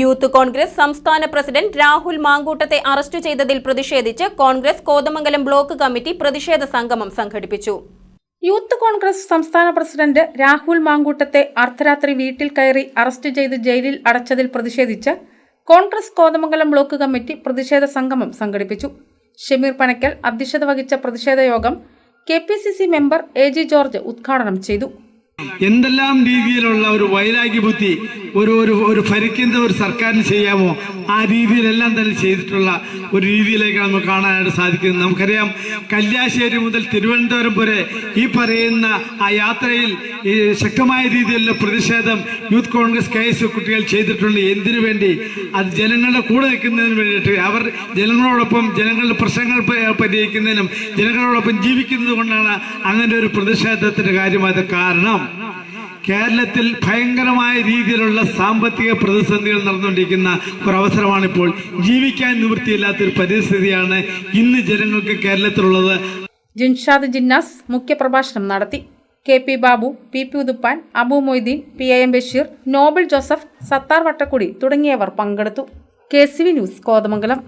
Youth Congress സംസ്ഥാന president Rahul മാങ്കൂട്ടത്തെ arrest ചെയ്തതിൽ പ്രതിഷേധിച്ച് കോൺഗ്രസ് കോതമംഗലം ബ്ലോക്ക് കമ്മിറ്റി പ്രതിഷേധ സംഗമം സംഘടിപ്പിച്ചു. യൂത്ത് കോൺഗ്രസ് സംസ്ഥാന പ്രസിഡന്റ് രാഹുൽ മാങ്കൂട്ടത്തെ അർദ്ധരാത്രി വീട്ടിൽ കയറി അറസ്റ്റ് ചെയ്ത് ജയിലിൽ അടച്ചതിൽ പ്രതിഷേധിച്ച് കോൺഗ്രസ് കോതമംഗലം ബ്ലോക്ക് കമ്മിറ്റി പ്രതിഷേധ സംഗമം സംഘടിപ്പിച്ചു. ഷമീർ പനക്കൽ അധ്യക്ഷത വഹിച്ച പ്രതിഷേധ യോഗം K P C C member A G George ഉദ്ഘാടനം ചെയ്തു. എന്തെല്ലാം രീതിയിലുള്ള ഒരു വൈരാഗ്യ ബുദ്ധി ഒരു ഒരു ഒരു ഭരിക്കുന്ന ഒരു സർക്കാരിന് ചെയ്യാമോ? ആ രീതിയിലെല്ലാം തന്നെ ചെയ്തിട്ടുള്ള ഒരു രീതിയിലേക്കാണ് നമുക്ക് കാണാനായിട്ട് സാധിക്കുന്നത്. നമുക്കറിയാം കല്യാശ്ശേരി മുതൽ തിരുവനന്തപുരം വരെ ഈ പറയുന്ന ആ യാത്രയിൽ ഈ ശക്തമായ രീതിയിലുള്ള പ്രതിഷേധം യൂത്ത് കോൺഗ്രസ് കെ എസ് കുട്ടികൾ ചെയ്തിട്ടുണ്ട്. എന്തിനു വേണ്ടി? അത് ജനങ്ങളുടെ കൂടെ നിൽക്കുന്നതിന് വേണ്ടിയിട്ട്. അവർ ജനങ്ങളോടൊപ്പം ജനങ്ങളുടെ പ്രശ്നങ്ങൾ പരിഹരിക്കുന്നതിനും ജനങ്ങളോടൊപ്പം ജീവിക്കുന്നത് കൊണ്ടാണ് അങ്ങനെ ഒരു പ്രതിഷേധത്തിന്റെ കാര്യമായത് കാരണം. കേരളത്തിൽ ഭയങ്കരമായ രീതിയിലുള്ള സാമ്പത്തിക പ്രതിസന്ധികൾ നടന്നുകൊണ്ടിരിക്കുന്ന ഒരു അവസരമാണിപ്പോൾ ജീവിക്കാൻ നിവൃത്തിയില്ലാത്തൊരു പരിസ്ഥിതിയാണ് ഇന്ന് ജനങ്ങൾക്ക് കേരളത്തിലുള്ളത്. ജിൻഷാദ് ജിന്നാസ് മുഖ്യപ്രഭാഷണം നടത്തി. K P Babu P P Uthuppan Abu Moideen P M Basheer Nobel Joseph Sathar Vattakkudi തുടങ്ങിയവർ പങ്കെടുത്തു. K C V news Kothamangalam.